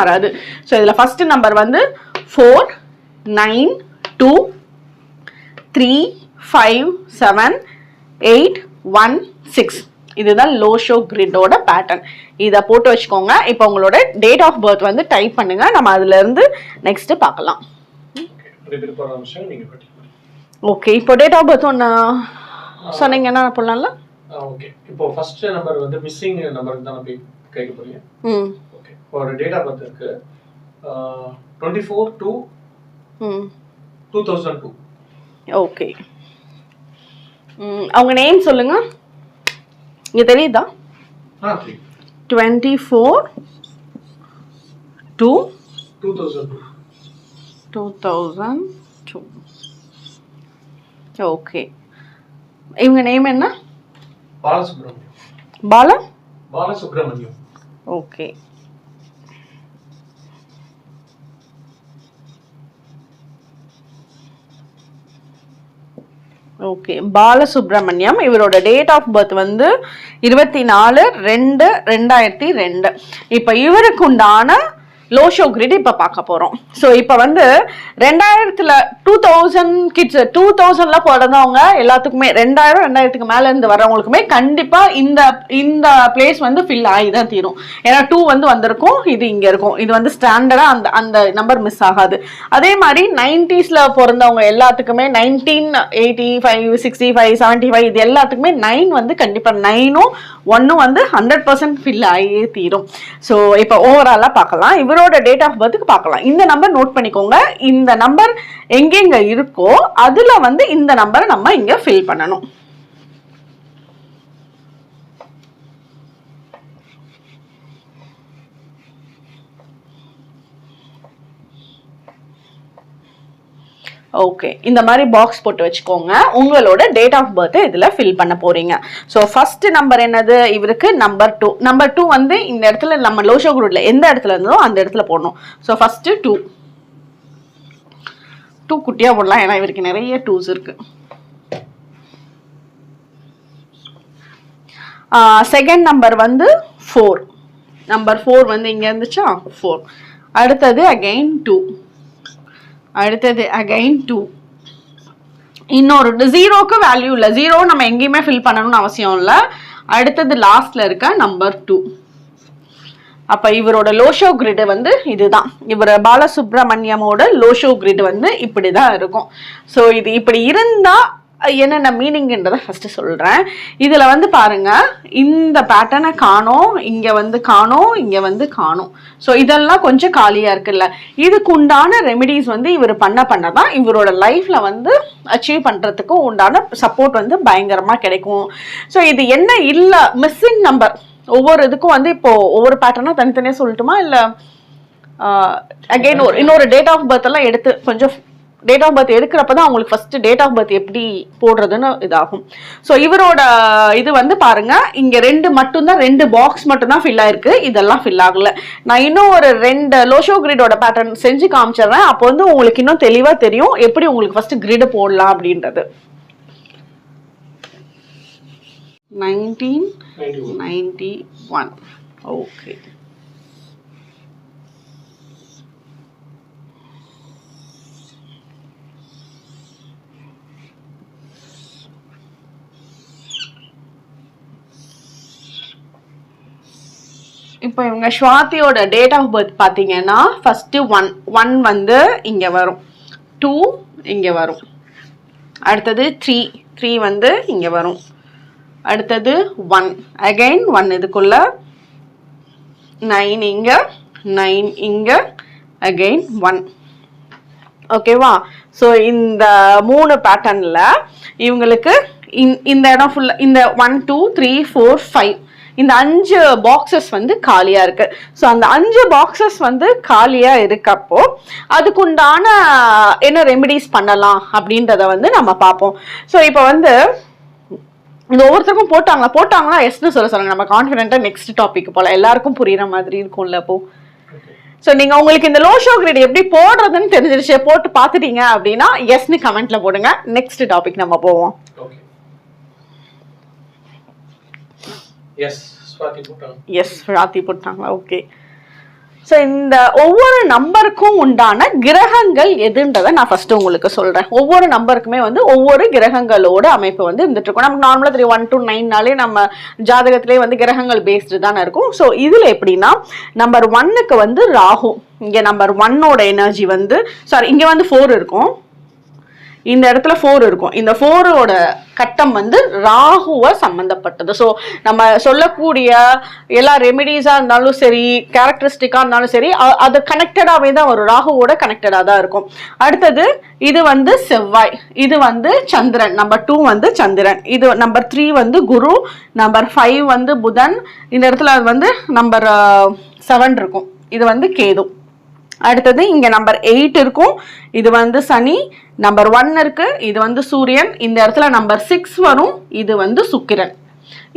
மாறாது. ஸோ இதில் first number வந்து four nine two three five seven eight one six இதுதான் லோஷோ கிரிட்டோட பேட்டர்ன் இதை போட்டு வச்சுக்கோங்க. இப்போ உங்களோட டேட் ஆஃப் பர்த் வந்து டைப் பண்ணுங்க. நம்ம அதுல இருந்து நெக்ஸ்ட் பார்க்கலாம். ஓகே இப்போ டேட் ஆஃப் பர்த் ஒன்று சொன்னீங்கன்னா போடலாம்ல? ஓகே இப்போ ஃபர்ஸ்ட் நம்பர் வந்து மிஸ்ஸிங் நம்பர் தான் கேட்க போறீங்க ஓகே ஒரு டேட் ஆஃப் பர்த் இருக்கு. Twenty four two two thousand two okay அவங்க நேம் சொல்லுங்க. இங்கே தெரியுதா? Twenty four two two thousand two two thousand two okay இவங்க நேம் என்ன? பாலசுப்ரமணியம். பாலா பாலசுப்ரமணியம். ஓகே ஓகே பாலசுப்ரமணியம் இவரோட டேட் ஆஃப் பர்த் வந்து இருபத்தி நாலு ரெண்டு ரெண்டாயிரத்தி ரெண்டு. இப்போ இவருக்கு உண்டான லோ ஷோ கிரிட் இப்போ பார்க்க போகிறோம் ஸோ இப்போ வந்து ரெண்டாயிரத்தில் டூ தௌசண்ட் கிட்ஸ் டூ தௌசண்ட்ல பிறந்தவங்க எல்லாத்துக்குமே ரெண்டாயிரம் ரெண்டாயிரத்துக்கு மேலேருந்து இருந்து கண்டிப்பாக இந்த இந்த பிளேஸ் வந்து ஃபில் ஆகி தான் தீரும். ஏன்னா டூ வந்து வந்திருக்கும் இது இங்கே இருக்கும். இது வந்து ஸ்டாண்டர்டாக அந்த அந்த நம்பர் மிஸ் ஆகாது. அதே மாதிரி நைன்டிஸில் பிறந்தவங்க எல்லாத்துக்குமே nineteen eighty five sixty five seventy five இது எல்லாத்துக்குமே நைன் வந்து கண்டிப்பாக நைனும் ஒன்றும் வந்து ஹண்ட்ரட் பர்சன்ட் ஃபில் ஆகியே தீரும். ஸோ இப்போ ஓவராலாக பார்க்கலாம். இவரோட டேட் ஆஃப் பர்த்துக்கு பார்க்கலாம். இந்த நம்பர் நோட் பண்ணிக்கோங்க. இந்த நம்பர் எங்கெங்க இருக்கோ அதில் வந்து இந்த நம்பரை நம்ம இங்கே ஃபில் பண்ணணும். ஓகே இந்த மாதிரி பாக்ஸ் போட்டு வச்சுக்கோங்க. உங்களோட டேட் ஆஃப் பர்த்தை இதில் ஃபில் பண்ண போகிறீங்க ஸோ ஃபர்ஸ்ட் நம்பர் என்னது? இவருக்கு நம்பர் டூ நம்பர் டூ வந்து இந்த இடத்துல நம்ம லோஷோ குரூட்டில் எந்த இடத்துல இருந்ததோ அந்த இடத்துல போடணும். ஸோ ஃபஸ்ட்டு டூ டூ குட்டியாக போடலாம். ஏன்னா இவருக்கு நிறைய டூஸ் இருக்குது செகண்ட் நம்பர் வந்து ஃபோர் நம்பர் ஃபோர் வந்து இங்கே இருந்துச்சா? ஃபோர் அடுத்தது அகைன் டூ அடுத்தது அகைன் டூ இன்னொரு ஜீரோக்கு வேல்யூ இல்லை. ஜீரோ நம்ம எங்கேயுமே ஃபில் பண்ணணும்னு அவசியம் இல்லை. அடுத்தது லாஸ்ட்ல இருக்க நம்பர் டூ அப்ப இவரோட லோஷோ கிரிட் வந்து இதுதான். இவர் பாலசுப்ரமணியமோட லோஷோ கிரிட் வந்து இப்படிதான் இருக்கும். ஸோ இது இப்படி இருந்தா என்னென்ன மீனிங்ன்றதை ஃபஸ்ட்டு சொல்கிறேன் இதில் வந்து பாருங்கள் இந்த பேட்டர்னை காணோம் இங்கே வந்து காணோம் இங்கே வந்து காணோம். ஸோ இதெல்லாம் கொஞ்சம் காலியாக இருக்குல்ல. இதுக்கு உண்டான ரெமிடிஸ் வந்து இவர் பண்ண பண்ண தான் இவரோட லைஃப்பில் வந்து அச்சீவ் பண்ணுறதுக்கு உண்டான சப்போர்ட் வந்து பயங்கரமாக கிடைக்கும். ஸோ இது என்ன இல்லை மிஸ்ஸிங் நம்பர் ஒவ்வொரு இதுக்கும் வந்து இப்போது ஒவ்வொரு பேட்டர்னாக தனித்தனியாக சொல்லட்டுமா? இல்லை அகைன் ஒரு இன்னொரு டேட் ஆஃப் பர்த் எல்லாம் எடுத்து கொஞ்சம் டேட் ஆஃப் பர்த் எடுக்கிறப்ப தான் அவங்களுக்கு ஃபர்ஸ்ட் டேட் ஆஃப் பர்த் எப்படி போடுறதுன்னு இதாகும். ஸோ இவரோட இது வந்து பாருங்க இங்க ரெண்டு மட்டும்தான் ரெண்டு பாக்ஸ் மட்டும்தான் ஃபில் ஆயிருக்கு. இதெல்லாம் ஃபில் ஆகல. நான் இன்னும் ஒரு ரெண்டு லோஷோ கிரிடோட பேட்டர்ன் செஞ்சு காமிச்சிடுறேன். அப்போ வந்து உங்களுக்கு இன்னும் தெளிவா தெரியும் எப்படி உங்களுக்கு ஃபர்ஸ்ட் கிரிடு போடலாம் அப்படின்றது. நைன்டீன் நைன்டி ஒன் ஓகே இப்போ இவங்க ஸ்வாதியோட டேட் ஆஃப் பர்த் பார்த்தீங்கன்னா ஃபஸ்ட்டு ஒன் ஒன் வந்து இங்கே வரும். டூ இங்கே வரும். அடுத்தது த்ரீ த்ரீ வந்து இங்கே வரும். அடுத்தது ஒன் அகைன் ஒன் இதுக்குள்ள. நைன் இங்கே நைன் இங்கே. அகைன் ஒன் ஓகேவா ஸோ இந்த மூணு பேட்டர்னில் இவங்களுக்கு இந்த இடம் ஃபுல்லாக இந்த one two three four five இந்த அஞ்சு பாக்ஸஸ் வந்து காலியாக இருக்கு. ஸோ அந்த அஞ்சு பாக்ஸஸ் வந்து காலியாக இருக்கப்போ அதுக்குண்டான என்ன ரெமிடிஸ் பண்ணலாம் அப்படின்றத வந்து நம்ம பார்ப்போம். ஸோ இப்போ வந்து இது ஒவ்வொருத்தருக்கும் போட்டாங்களா? போட்டாங்களா? எஸ்னு சொல்ல சொல்லுங்க. நம்ம கான்ஃபிடென்ட்டாக நெக்ஸ்ட் டாபிக் போல எல்லாருக்கும் புரியுற மாதிரி இருக்கும்ல அப்போ. ஸோ நீங்க உங்களுக்கு இந்த லோ ஷோ கிரேட் எப்படி போடுறதுன்னு தெரிஞ்சிருச்சு போட்டு பார்த்துட்டீங்க அப்படின்னா எஸ்னு கமெண்ட்ல போடுங்க. நெக்ஸ்ட் டாபிக் நம்ம போவோம் ஓகே எஸ் எஸ் ராத்தி போட்டாங்களா ஓகே ஸோ இந்த ஒவ்வொரு நம்பருக்கும் உண்டான கிரகங்கள் எதுன்றதை நான் ஃபர்ஸ்ட் உங்களுக்கு சொல்றேன். ஒவ்வொரு நம்பருக்குமே வந்து ஒவ்வொரு கிரகங்களோட அமைப்பு வந்து இருந்துட்டு இருக்கும் நமக்கு நார்மலாக தெரியும் ஒன் டு நைன்னாலே நம்ம ஜாதகத்திலே வந்து கிரகங்கள் பேஸ்டு தானே இருக்கும். ஸோ இதில் எப்படின்னா நம்பர் ஒன்னுக்கு வந்து ராகு. இங்கே நம்பர் ஒன்னோட எனர்ஜி வந்து சாரி இங்கே வந்து ஃபோர் இருக்கும். இந்த இடத்துல ஃபோர் இருக்கும். இந்த ஃபோரோட கட்டம் வந்து ராகுவை சம்மந்தப்பட்டது ஸோ நம்ம சொல்லக்கூடிய எல்லா ரெமிடிஸாக இருந்தாலும் சரி கேரக்டரிஸ்டிக்காக இருந்தாலும் சரி அது கனெக்டடாகவே தான் வரும். ராகுவோட கனெக்டடாக தான் இருக்கும். அடுத்தது இது வந்து செவ்வாய். இது வந்து சந்திரன். நம்பர் டூ வந்து சந்திரன். இது நம்பர் த்ரீ வந்து குரு. நம்பர் ஃபைவ் வந்து புதன். இந்த இடத்துல வந்து நம்பர் செவன் இருக்கும். இது வந்து கேது. அடுத்தது இங்க நம்பர் எயிட் இருக்கும். இது வந்து சனி நம்பர் ஒன் இருக்கு. இது வந்து சூரியன். இந்த இடத்துல நம்பர் சிக்ஸ் வரும். இது வந்து சுக்கிரன்.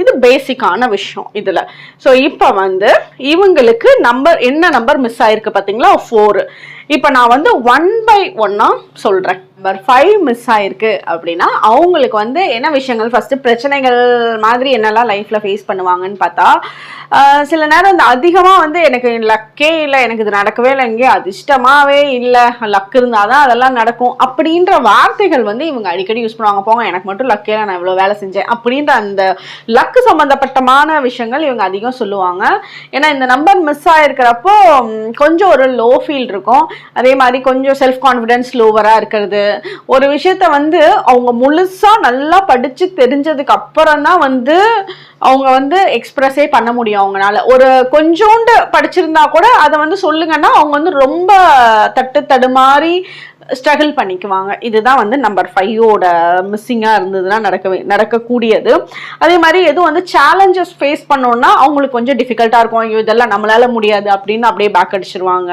இது பேசிக்கான விஷயம் இதுல. ஸோ இப்போ வந்து இவங்களுக்கு நம்பர் என்ன நம்பர் மிஸ் ஆயிருக்கு பாத்தீங்களா? ஃபோர் இப்போ நான் வந்து ஒன் பை ஒன்னா சொல்கிறேன் நம்பர் ஃபைவ் மிஸ் ஆயிருக்கு அப்படின்னா அவங்களுக்கு வந்து என்ன விஷயங்கள்? ஃபஸ்ட்டு பிரச்சனைகள் மாதிரி என்னெல்லாம் லைஃப்பில் ஃபேஸ் பண்ணுவாங்கன்னு பார்த்தா சில நேரம் இந்த அதிகமாக வந்து எனக்கு லக்கே இல்லை எனக்கு இது நடக்கவே இல்லை இங்கே அதிர்ஷ்டமாகவே இல்லை லக் இருந்தால் தான் அதெல்லாம் நடக்கும் அப்படின்ற வார்த்தைகள் வந்து இவங்க அடிக்கடி யூஸ் பண்ணுவாங்க. போங்க எனக்கு மட்டும் லக்கே இல்லை நான் இவ்வளோ வேலை செஞ்சேன் அப்படின்ற அந்த லக்கு சம்மந்தப்பட்டமான விஷயங்கள் இவங்க அதிகம் சொல்லுவாங்க. ஏன்னா இந்த நம்பர் மிஸ் ஆகிருக்கிறப்போ கொஞ்சம் ஒரு லோ ஃபீல் இருக்கும். அதே மாதிரி கொஞ்சம் செல்ஃப் கான்ஃபிடன்ஸ் லோவராக இருக்கிறது. ஒரு விஷயத்த வந்து அவங்க முழுசாக நல்லா படித்து தெரிஞ்சதுக்கு அப்புறம் தான் வந்து அவங்க வந்து எக்ஸ்பிரஸே பண்ண முடியும் அவங்களால. ஒரு கொஞ்சோண்டு படிச்சிருந்தா கூட அதை வந்து சொல்லுங்கன்னா அவங்க வந்து ரொம்ப தட்டு தடுமாறி ஸ்ட்ரகிள் பண்ணிக்குவாங்க. இதுதான் வந்து நம்பர் ஃபைவோட மிஸ்ஸிங்காக இருந்ததுன்னா நடக்கவே நடக்கக்கூடியது. அதே மாதிரி எதுவும் வந்து சேலஞ்சஸ் ஃபேஸ் பண்ணோம்னா அவங்களுக்கு கொஞ்சம் டிஃபிகல்ட்டாக இருக்கும். ஐயோ இதெல்லாம் நம்மளால முடியாது அப்படின்னு அப்படியே பேக் அடிச்சிருவாங்க.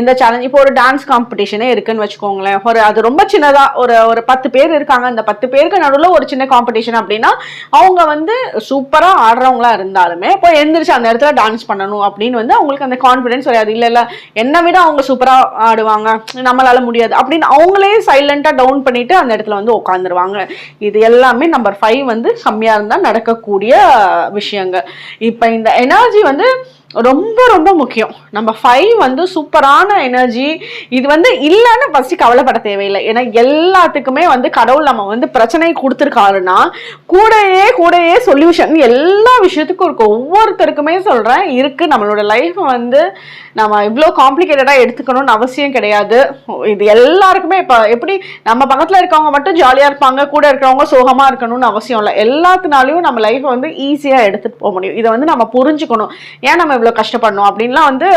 எந்த சேலஞ்ச் இப்போ ஒரு டான்ஸ் காம்படிஷனே இருக்குன்னு வச்சுக்கோங்களேன். ஒரு அது ரொம்ப சின்னதாக ஒரு ஒரு பத்து பேர் இருக்காங்க. அந்த பத்து பேருக்கு நடுவில் ஒரு சின்ன காம்படிஷன் அப்படின்னா அவங்க வந்து சூப்பராக ஆடுறவங்களா இருந்தாலுமே இப்போ எழுந்திரிச்சு அந்த இடத்துல டான்ஸ் பண்ணணும் அப்படின்னு வந்து அவங்களுக்கு அந்த கான்ஃபிடன்ஸ் வராது. இல்லை இல்லை என்னை விட அவங்க சூப்பராக ஆடுவாங்க. நம்மளால முடியாது. அப்படின்னு அவங்களே சைலண்டாக டவுன் பண்ணிட்டு அந்த இடத்துல வந்து உட்காந்துருவாங்க இது எல்லாமே நம்பர் ஃபைவ் வந்து கம்மியாக இருந்தால் நடக்கக்கூடிய விஷயங்கள். இப்போ இந்த எனர்ஜி வந்து ரொம்ப ரொம்ப முக்கியம். நம்ம ஃபைவ் வந்து சூப்பரான எனர்ஜி இது வந்து இல்லைன்னு ஃபஸ்ட்டு கவலைப்பட தேவையில்லை. ஏன்னா எல்லாத்துக்குமே வந்து கடவுள் நம்ம வந்து பிரச்சனை கொடுத்துருக்காருன்னா கூடயே கூடயே சொல்யூஷன் எல்லா விஷயத்துக்கும் இருக்கும். ஒவ்வொருத்தருக்குமே சொல்கிறேன் இருக்குது நம்மளோட லைஃப்பை வந்து நம்ம இவ்வளோ காம்ப்ளிகேட்டடாக எடுத்துக்கணும்னு அவசியம் கிடையாது. இது எல்லாருக்குமே இப்போ எப்படி நம்ம பக்கத்தில் இருக்கவங்க மட்டும் ஜாலியாக இருப்பாங்க கூட இருக்கிறவங்க சோகமாக இருக்கணும்னு அவசியம் இல்லை. எல்லாத்தினாலையும் நம்ம லைஃப்பை வந்து ஈஸியாக எடுத்துகிட்டு போக முடியும். இதை வந்து நம்ம புரிஞ்சுக்கணும். ஏன் நம்ம இவ்வளோ கஷ்டப்படணும் அப்படின்லாம் வந்து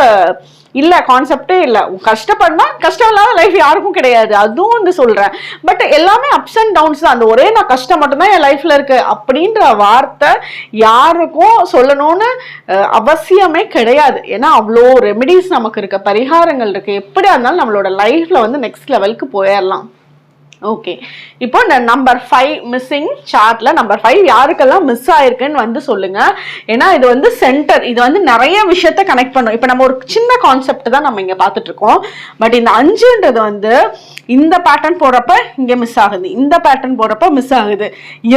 இல்லை கான்செப்டே இல்லை. கஷ்டப்படனா கஷ்டம் இல்லாத லைஃப் யாருக்கும் கிடையாது. அதுவும் வந்து சொல்கிறேன் பட் எல்லாமே அப்ஸ் அண்ட் டவுன்ஸ் தான். அந்த ஒரே நான் கஷ்டம் மட்டும்தான் என் லைஃப்பில் இருக்குது அப்படின்ற வார்த்தை யாருக்கும் சொல்லணும்னு அவசியமே கிடையாது. ஏன்னா அவ்வளோ ரெமெடிஸ் நமக்கு இருக்க. பரிகாரங்கள் இருக்குது எப்படியா இருந்தாலும் நம்மளோட லைஃப்பில் வந்து நெக்ஸ்ட் லெவலுக்கு போயிடலாம். ஓகே இப்போ இந்த நம்பர் ஃபைவ் மிஸ்ஸிங் சார்ட்ல நம்பர் ஃபைவ் யாருக்கெல்லாம் மிஸ் ஆயிருக்குன்னு வந்து சொல்லுங்க. ஏன்னா இது வந்து சென்டர் இது வந்து நிறைய விஷயத்த கனெக்ட் பண்ணும். இப்போ நம்ம ஒரு சின்ன கான்செப்ட் தான் நம்ம இங்க பார்த்துட்டு இருக்கோம் பட் இந்த அஞ்சுன்றது வந்து இந்த பேட்டர்ன் போடுறப்ப இங்க மிஸ் ஆகுது. இந்த பேட்டர்ன் போடுறப்ப மிஸ் ஆகுது.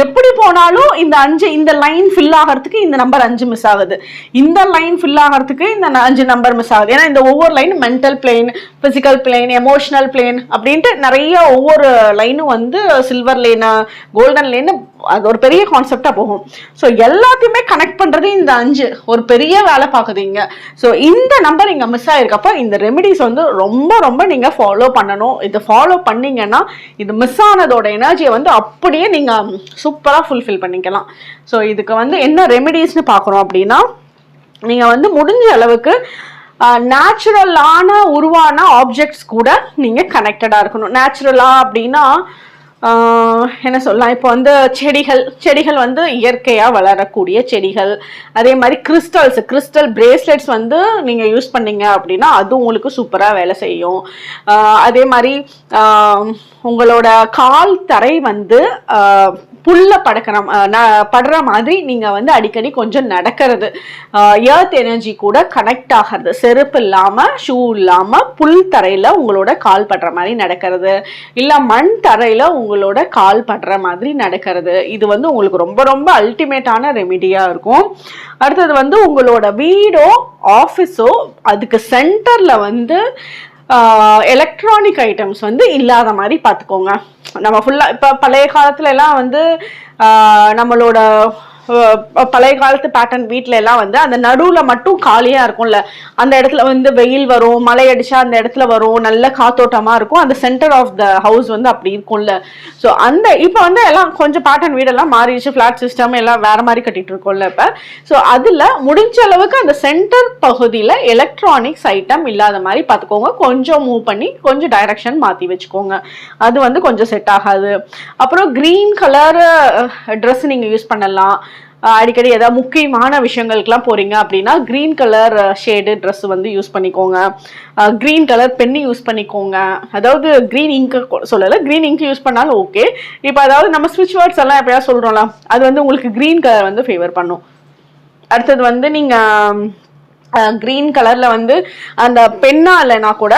எப்படி போனாலும் இந்த அஞ்சு இந்த லைன் ஃபில் ஆகிறதுக்கு இந்த நம்பர் அஞ்சு மிஸ் ஆகுது. இந்த லைன் ஃபில் ஆகிறதுக்கு இந்த அஞ்சு நம்பர் மிஸ் ஆகுது. ஏன்னா இந்த ஒவ்வொரு line mental plane physical plane emotional plane அப்படின்ட்டு நிறைய ஒவ்வொரு லைனும் வந்து சில்வர் லேனு கோல்டன் லேனு அது ஒரு பெரிய கான்செப்டாக போகும். ஸோ எல்லாத்தையுமே கனெக்ட் பண்ணுறது இந்த அஞ்சு. ஒரு பெரிய வேலை பார்க்குதுங்க ஸோ இந்த நம்பர் இங்கே மிஸ் ஆயிருக்கப்போ இந்த ரெமிடிஸ் வந்து ரொம்ப ரொம்ப நீங்கள் ஃபாலோ பண்ணணும். இதை ஃபாலோ பண்ணீங்கன்னா இது மிஸ் ஆனதோட எனர்ஜியை வந்து அப்படியே நீங்கள் சூப்பராக ஃபுல்ஃபில் பண்ணிக்கலாம். ஸோ இதுக்கு வந்து என்ன ரெமெடிஸ்னு பார்க்குறோம் அப்படின்னா நீங்கள் வந்து முடிஞ்ச அளவுக்கு நேச்சுரலான உருவான ஆப்ஜெக்ட்ஸ் கூட நீங்கள் கனெக்டடாக இருக்கணும். நேச்சுரலாக அப்படின்னா என்ன சொல்லலாம் இப்போ வந்து செடிகள் செடிகள் வந்து இயற்கையாக வளரக்கூடிய செடிகள். அதே மாதிரி கிறிஸ்டல்ஸ் கிறிஸ்டல் பிரேஸ்லெட்ஸ் வந்து நீங்கள் யூஸ் பண்ணீங்க அப்படின்னா அது உங்களுக்கு சூப்பராக வேலை செய்யும். அதே மாதிரி உங்களோட கால் தரை வந்து புல்ல படக்கிற படுற மாதிரி நீங்க வந்து அடிக்கடி கொஞ்சம் நடக்கிறது. ஏர்த் எனர்ஜி கூட கனெக்ட் ஆகிறது. செருப்பு இல்லாம ஷூ இல்லாம புல் தரையில உங்களோட கால் படுற மாதிரி நடக்கிறது. இல்ல மண் தரையில உங்களோட கால் படுற மாதிரி நடக்கிறது. இது வந்து உங்களுக்கு ரொம்ப ரொம்ப அல்டிமேட்டான ரெமிடியா இருக்கும். அடுத்தது வந்து உங்களோட வீடோ ஆஃபீஸோ அதுக்கு சென்டர்ல வந்து எலக்ட்ரானிக் ஐட்டம்ஸ் வந்து இல்லாத மாதிரி பார்த்துக்கோங்க. நம்ம ஃபுல்லாக இப்போ பழைய காலத்துல எல்லாம் வந்து நம்மளோட பழைய காலத்து பேட்டர்ன் வீட்டில எல்லாம் வந்து அந்த நடுவுல மட்டும் காலியா இருக்கும்ல. அந்த இடத்துல வந்து வெயில் வரும் மழை அடிச்சா அந்த இடத்துல வரும் நல்ல காத்தோட்டமா இருக்கும். அந்த சென்டர் ஆஃப் த ஹவுஸ் வந்து அப்படி இருக்கும்ல. ஸோ அந்த இப்போ வந்து எல்லாம் கொஞ்சம் பேட்டர்ன் வீடெல்லாம் மாறிடுச்சு. ஃபிளாட் சிஸ்டம் எல்லாம் வேற மாதிரி கட்டிட்டு இருக்கோம்ல இப்போ. ஸோ அதுல முடிஞ்ச அளவுக்கு அந்த சென்டர் பகுதியில எலக்ட்ரானிக்ஸ் ஐட்டம் இல்லாத மாதிரி பார்த்துக்கோங்க. கொஞ்சம் மூவ் பண்ணி கொஞ்சம் டைரக்ஷன் மாத்தி வச்சுக்கோங்க. அது வந்து கொஞ்சம் செட் ஆகாது. அப்புறம் கிரீன் கலர் ட்ரெஸ் நீங்க யூஸ் பண்ணலாம். அடிக்கடி ஏதாவது முக்கியமான விஷயங்களுக்குலாம் போகிறீங்க அப்படின்னா கிரீன் கலர் ஷேடு ட்ரெஸ் வந்து யூஸ் பண்ணிக்கோங்க. க்ரீன் கலர் பென்னு யூஸ் பண்ணிக்கோங்க. அதாவது க்ரீன் இங்க் சொல்லலை க்ரீன் இங்க் யூஸ் பண்ணாலும் ஓகே இப்போ அதாவது நம்ம ஸ்விட்ச் வேர்ட்ஸ் எல்லாம் எப்படியா சொல்கிறோம்ல அது வந்து உங்களுக்கு க்ரீன் கலர் வந்து ஃபேவர் பண்ணும். அடுத்தது வந்து நீங்கள் க்ரீன் கலரில் வந்து அந்த பெண்ணா இல்லைனா கூட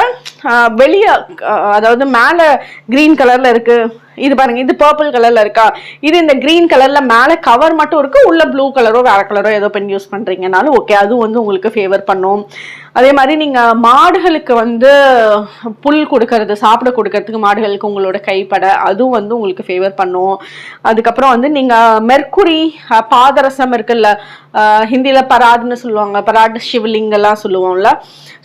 வெளியே அதாவது மேலே க்ரீன் கலரில் இருக்குது இது பாருங்க இது பர்பிள் கலர்ல இருக்கா? இது இந்த கிரீன் கலர்ல மேலே கவர் மட்டும் இருக்கு உள்ள ப்ளூ கலரோ வேற கலரோ ஏதோ பெண் யூஸ் பண்றீங்கனாலும் ஓகே அதுவும் வந்து உங்களுக்கு ஃபேவர் பண்ணும். அதே மாதிரி நீங்க மாடுகளுக்கு வந்து புல் கொடுக்கறது சாப்பிட கொடுக்கறதுக்கு மாடுகளுக்கு உங்களோட கைப்பட அதுவும் வந்து உங்களுக்கு ஃபேவர் பண்ணும். அதுக்கப்புறம் வந்து நீங்க மெர்க்குரி பாதரசம் இருக்குல்ல ஹிந்தியில் பராதுன்னு பராட்னு சொல்லுவாங்க பராட் சிவலிங்கெல்லாம் சொல்லுவோம்ல.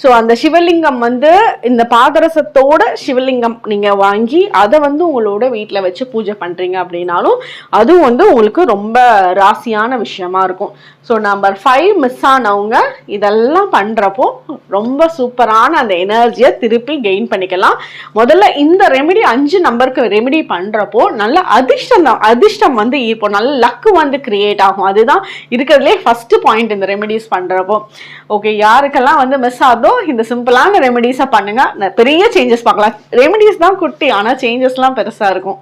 ஸோ அந்த சிவலிங்கம் வந்து இந்த பாதரசத்தோட சிவலிங்கம் நீங்க வாங்கி அதை வந்து உங்களோட வீட்டில் வச்சு பூஜை பண்றீங்க அப்படின்னாலும் அதுவும் வந்து உங்களுக்கு ரொம்ப ராசியான விஷயமா இருக்கும். ஸோ நம்பர் ஃபைவ் மிஸ் ஆனவங்க இதெல்லாம் பண்ணுறப்போ ரொம்ப சூப்பரான அந்த எனர்ஜியை திருப்பி கெயின் பண்ணிக்கலாம். முதல்ல இந்த ரெமெடி அஞ்சு நம்பருக்கு ரெமெடி பண்ணுறப்போ நல்ல அதிர்ஷ்டம் தான். அதிர்ஷ்டம் வந்து ஈர்ப்போம் நல்ல லக்கு வந்து கிரியேட் ஆகும். அதுதான் இருக்கிறதுலே ஃபஸ்ட்டு பாயிண்ட் இந்த ரெமெடிஸ் பண்ணுறப்போ ஓகே யாருக்கெல்லாம் வந்து மிஸ் ஆகுதோ இந்த சிம்பிளான ரெமெடிஸை பண்ணுங்கள் பெரிய சேஞ்சஸ் பார்க்கலாம். ரெமெடிஸ் தான் குட்டி ஆனால் சேஞ்சஸ்லாம் பெருசாக இருக்கும்.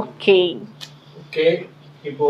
ஓகே ஓகே இப்போ